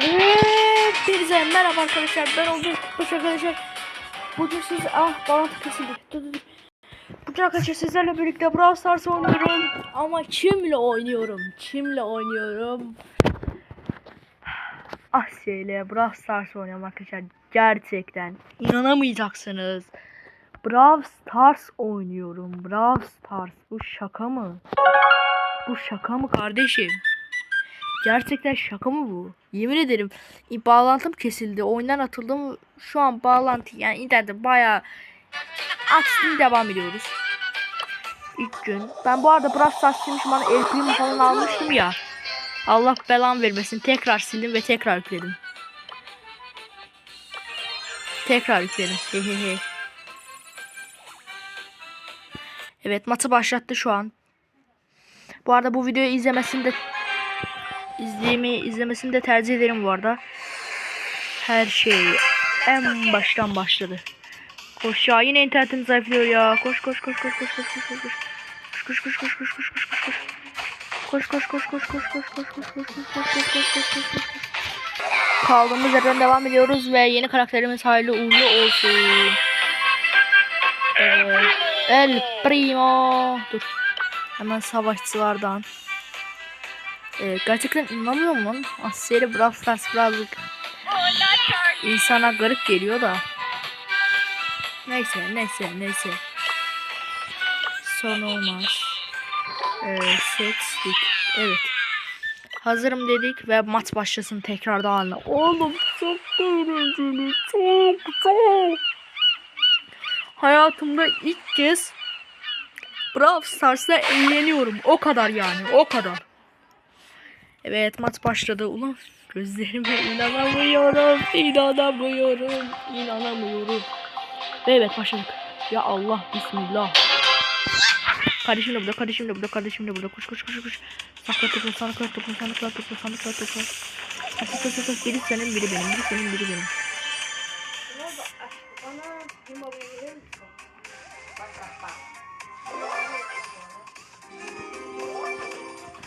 Hepinize merhaba arkadaşlar. Ben oldum Hoş arkadaşlar. Bugün siz ah bağlantı kesildi. Bugün arkadaşlar sizlerle birlikte Brawl Stars oynuyorum. Ama kimle oynuyorum. Kimle oynuyorum. Asya ile Brawl Stars oynuyorum arkadaşlar Gerçekten inanamayacaksınız. Brawl Stars oynuyorum. Brawl Stars. Bu şaka mı? Bu şaka mı kardeşim? Gerçekten şaka mı bu? Yemin ederim bağlantım kesildi. Oyundan atıldım. Şu an bağlantı yani internette bayağı açtım devam ediyoruz. İlk gün. Ben bu arada Brawl Stars silmişim bana El falan almıştım ya. Allah belam vermesin. Tekrar sildim ve tekrar yükledim. Tekrar yükledim. Hehehe. evet maçı başlattı şu an. Bu arada bu videoyu izlemesini de izlemeyi izlemesini de tercih ederim bu arada. Her şey en baştan başladı. Koş ya yine internetim zayıflıyor ya. Koş koş koş koş koş koş koş koş koş. Koş koş koş koş koş koş koş koş. Koş koş koş koş koş koş koş koş koş koş koş koş koş koş koş. Kaldığımız yerden devam ediyoruz ve yeni karakterimiz hayırlı uğurlu olsun. El Primo. Dur. Hemen savaşçılardan. Ee, gerçekten inanamıyorum lan. Asya'yla Brawl Stars birazcık insana garip geliyor da. Neyse neyse neyse. Son olmaz. Ee, seçtik. Evet. Hazırım dedik ve maç başlasın tekrardan. Oğlum çok eğlenceli. Çok çok. Hayatımda ilk kez Brawl Stars'la eğleniyorum. O kadar yani. O kadar. Evet maç başladı. Ulan gözlerime inanamıyorum. İnanamıyorum. İnanamıyorum. Ve evet başladık. Ya Allah bismillah. Kardeşim de burada, kardeşim de burada, kardeşim de burada. Koş koş koş koş. Sakla topla, sandıklar topla, sandıklar topla, sandıklar topla. Koş koş koş. Biri senin, biri benim, biri senin, biri benim.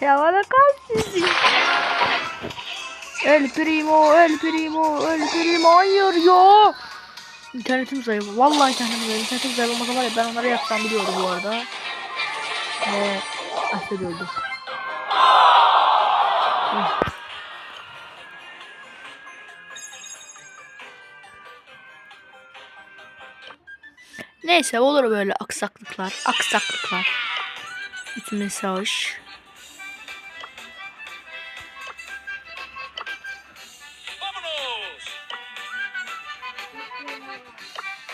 Ya bana kalsın. El primo, el primo, el primo. Hayır ya. İnternetim zayıf. Vallahi internetim zayıf. İnternetim zayıf olmasa var ya ben onları yapsam biliyorum bu arada. Ve Asya öldü. Neyse olur böyle aksaklıklar, aksaklıklar. Bir mesaj.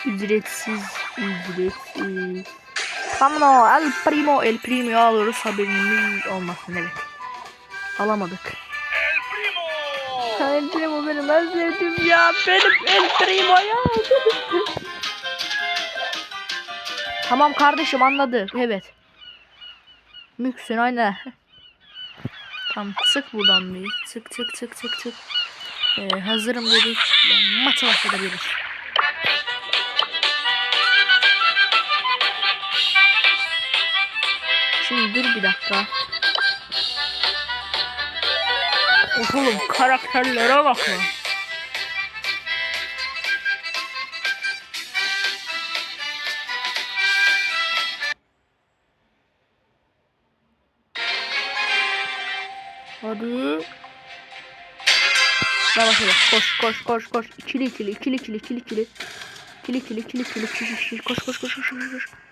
Ücretsiz, ücretsiz. Tamam o el primo, el primo alıyoruz haberimiz olmasın evet. Alamadık. El primo benim en sevdiğim ya. Benim el primo ya. tamam kardeşim anladı. Evet. Müksün aynen. Tamam çık buradan bir. Çık çık çık çık çık. Ee, hazırım dedik. Yani maça başlayabiliriz. Şimdi dur bir dakika. Oğlum karakterlere bak lan. Hadi. Daha başladı. Koş koş koş koş. İkili ikili ikili ikili ikili. İkili ikili ikili ikili ikili ikili. Koş koş koş koş koş koş.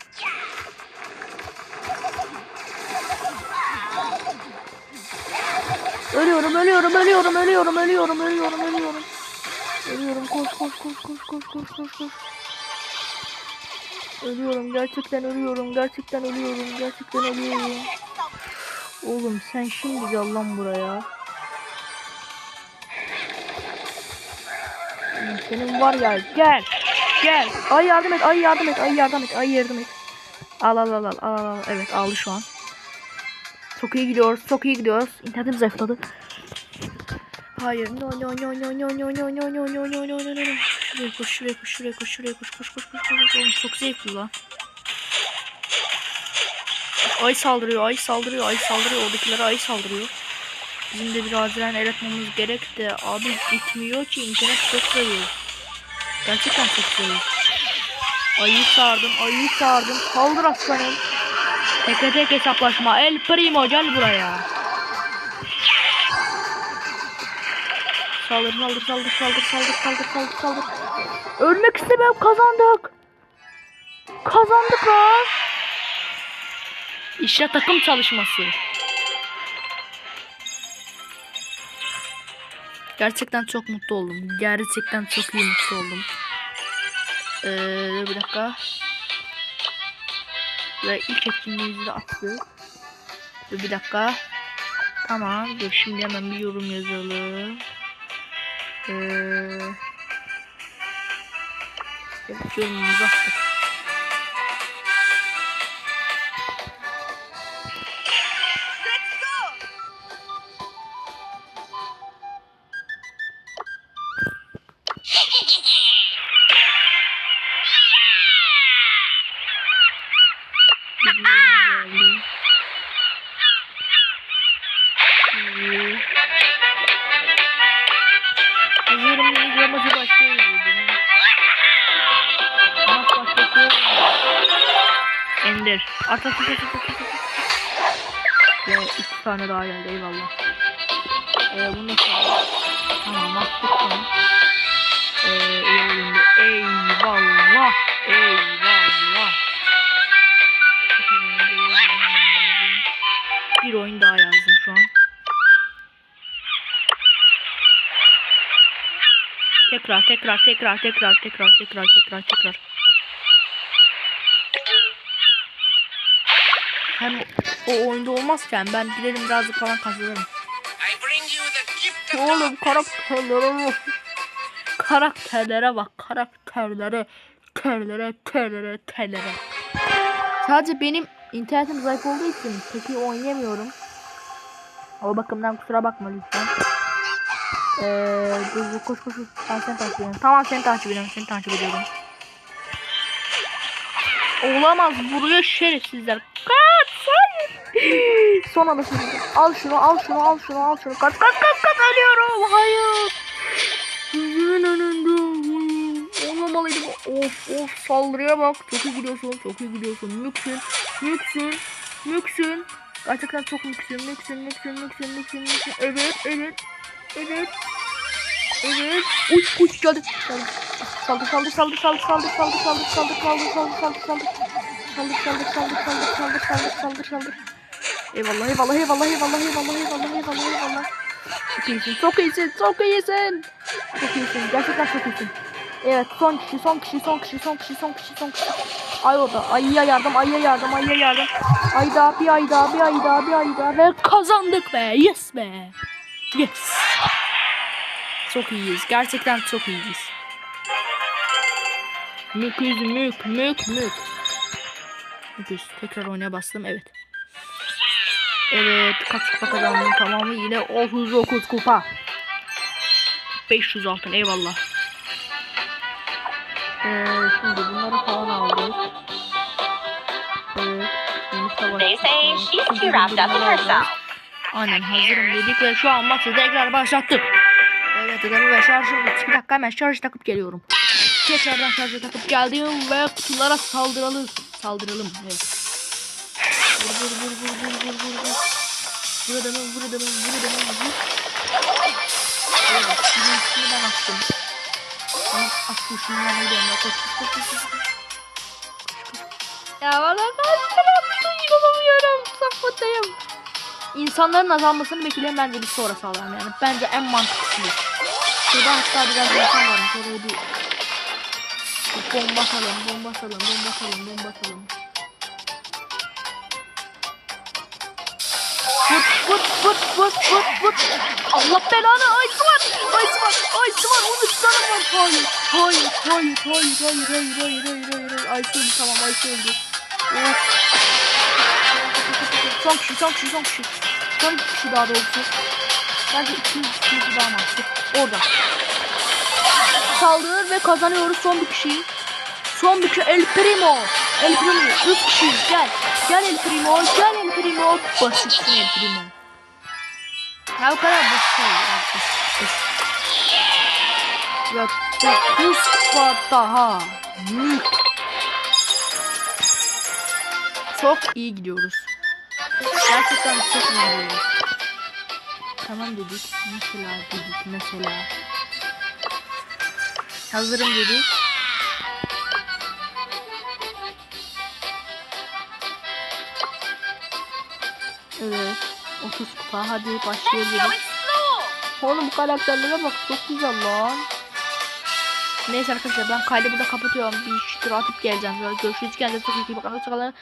Ölüyorum, ölüyorum, ölüyorum, ölüyorum, ölüyorum, ölüyorum, ölüyorum. Ölüyorum, koş, koş, koş, koş, koş, koş, koş, koş. Ölüyorum, gerçekten ölüyorum, gerçekten ölüyorum, gerçekten ölüyorum. Oğlum sen şimdi gel lan buraya. Senin var ya, gel, gel. Ay yardım et, ay yardım et, ay yardım et, ay yardım et. Al al al al al al. Evet aldı şu an. Çok iyi gidiyoruz. Çok iyi gidiyoruz. İnternetim zayıfladı. Hayır. No no no no no no no no no no no no no no. Şuraya koş, şuraya koş, şuraya koş, şuraya koş, koş, koş, koş, koş. Oğlum çok zevkli lan. Ay saldırıyor, ay saldırıyor, ay saldırıyor. Oradakilere ay saldırıyor. Bizim de bir acilen el atmamız gerek de abi gitmiyor ki internet çok zayıf. Gerçekten çok zayıf. Ayı sardım, ayı sardım. Saldır aslanım. Tek tek hesaplaşma. El Primo gel buraya. Saldır, saldır, saldır, saldır, saldır, saldır, saldır, saldır. Ölmek istemiyorum, kazandık. Kazandık lan. İşte takım çalışması. Gerçekten çok mutlu oldum. Gerçekten çok iyi mutlu oldum. Ee, bir dakika. Ve ilk etkinliğimizi de attık. Dur bir dakika. Tamam. Dur şimdi hemen bir yorum yazalım. Ee, evet, yorumumuzu attık. Ender. At at at at at at. Ya iki tane daha geldi eyvallah. Ee, bunu koyalım. Tamam attık bunu. Ee, iyi. Eyvallah. Eyvallah. Bir oyun daha yazdım şu an. Tekrar tekrar tekrar tekrar tekrar tekrar tekrar tekrar. Hem o oyunda olmazken ben gidelim birazcık falan kazanırım. Oğlum karakterlere bak. Karakterlere bak. Karakterlere. Terlere terlere terlere. Sadece benim internetim zayıf olduğu için pek iyi oynayamıyorum. O bakımdan kusura bakma lütfen. Eee dur dur koş koş koş. Ben seni takip ediyorum. Tamam seni takip ediyorum. Seni takip ediyorum. Olamaz vuruyor şerefsizler. Son söyledim. Al şunu al şunu al şunu al şunu. Kaç kaç kaç kaç ölüyorum. Hayır. Gözümün önünde. Olmamalıydı bu. Of of saldırıya bak. Çok iyi gidiyorsun. Çok iyi gidiyorsun. Müksün. Müksün. Müksün. Gerçekten çok müksün. Müksün müksün müksün müksün müksün. Evet evet. Evet. Evet. Uç uç. Geldi. Saldır saldır saldır saldır saldır saldır saldır saldır saldır saldır saldır saldır kaldır kaldır kaldır kaldır kaldır kaldır kaldır kaldır. Eyvallah eyvallah eyvallah eyvallah eyvallah eyvallah eyvallah eyvallah. Çok iyisin çok iyisin çok iyisin. Çok iyisin gerçekten çok iyisin. Evet son kişi son kişi son kişi son kişi son kişi son kişi. Ay o da ayıya yardım ayıya yardım ayıya yardım. Ay daha bir ay daha bir ay daha bir ay daha ve kazandık be yes be. Yes. Çok iyiyiz gerçekten çok iyiyiz. Mük mük mük mük. Müküz. Tekrar oynaya bastım. Evet. Evet. Kaç kupa kazandım tamamı yine 39 kupa. 500 altın eyvallah. Ee, şimdi bunları falan aldık. Evet. Yeni savaş. Aynen hazırım dedik ve şu an maçı tekrar başlattık. Evet dedim ve bitti. Bir dakika hemen şarj takıp geliyorum. Tekrardan şarja takıp geldim ve kutulara saldıralım. Saldıralım. Evet. Vur vur vur vur vur vur vur vur. Vur adamı vur adamı vur adamı vur. Evet birincisini ben attım. Tamam attım şunu gidiyorum. ya. Koş koş koş koş. koş. Ya bana kaçtıramıyorum. Yapamıyorum. Sapıtayım. İnsanların azalmasını bekleyen bence bir sonra sağlarım yani. Bence en mantıklısı. Şurada hatta biraz insan varmış. Oraya bir bomba atalım, bomba atalım, bomba atalım, bomba atalım. Vur, vur, vur, vur, vur, vur. Allah belanı, ayısı var, ayısı var, ayısı var, 13 tane var. Hayır, hayır, hayır, hayır, hayır, hayır, hayır, hayır, hayır, hayır. Ayısı öldü, tamam, ayısı öldü. Of. Son kişi, son kişi, son kişi. Son kişi daha doğrusu. Bence ikinci kişi daha mantıklı. Orada. Saldırır ve kazanıyoruz son bir kişiyi. Son bir kişi El Primo. El Primo. Üç kişiyiz gel. Gel El Primo. Gel El Primo. Basitsin El Primo. Ya bu kadar basit olur. ya, 9 kupa daha. Yuh. Çok iyi gidiyoruz. Gerçekten çok iyi gidiyoruz. Tamam dedik. Mesela dedik. Mesela. Hazırım dedik. Evet. 30 kupa. Hadi başlayabiliriz. Oğlum bu karakterlere bak çok güzel lan. Neyse arkadaşlar ben kaydı burada kapatıyorum. Bir şükür atıp geleceğim. Görüşürüz. Kendinize çok iyi bakın. Hoşçakalın.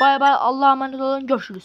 Bay bay. Allah'a emanet olun. Görüşürüz.